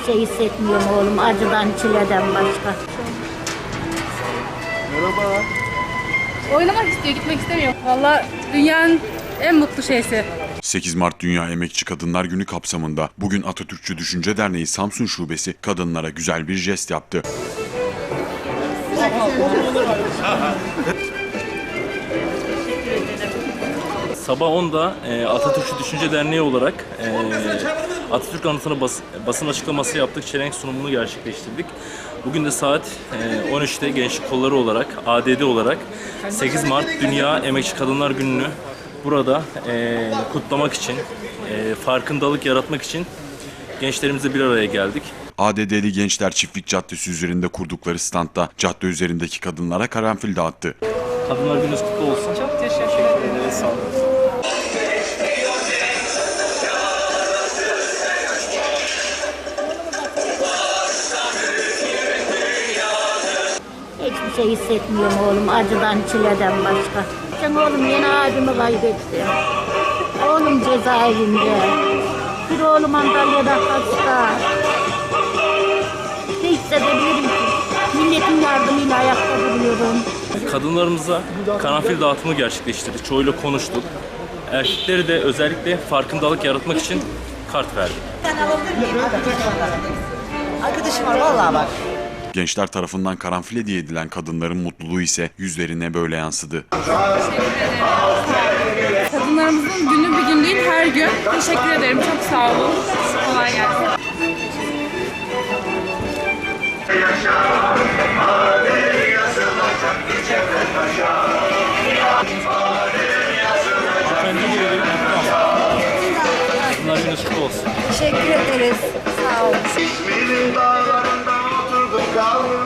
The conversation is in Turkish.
Hiçbir şey hissetmiyorum oğlum acıdan çileden başka. Oynamak istiyor, gitmek istemiyor. Valla dünyanın en mutlu şeysi. 8 Mart Dünya Emekçi Kadınlar Günü kapsamında bugün Atatürkçü Düşünce Derneği Samsun Şubesi kadınlara güzel bir jest yaptı. Sabah 10'da e, Atatürkçü Düşünce Derneği olarak e, Atatürk anıtına bas, basın açıklaması yaptık, çelenk sunumunu gerçekleştirdik. Bugün de saat e, 13'te Gençlik Kolları olarak, ADD olarak 8 Mart Dünya Emekçi Kadınlar Günü'nü burada e, kutlamak için, e, farkındalık yaratmak için gençlerimizle bir araya geldik. ADD'li gençler Çiftlik Caddesi üzerinde kurdukları standta cadde üzerindeki kadınlara karanfil dağıttı. Kadınlar Gününüz kutlu olsun. Çok teşekkür ederiz. Sağ olun. Hiçbir şey hissetmiyorum oğlum acıdan çileden başka. Sen oğlum yeni abimi kaybetti. Oğlum cezaevinde. Bir oğlum Antalya'da hasta. Ne hissedebilirim ki? Milletin yardımıyla ayakta duruyorum. Kadınlarımıza karanfil dağıtımı gerçekleştirdik. Çoğuyla konuştuk. Erkekleri de özellikle farkındalık yaratmak için kart verdik. Arkadaşım var vallahi bak. Gençler tarafından karanfil hediye edilen kadınların mutluluğu ise yüzlerine böyle yansıdı. Kadınlarımızın günü bir gün değil, her gün. Teşekkür ederim, çok sağ olun. Kolay gelsin. Teşekkür ederiz. Sağ olun. 다음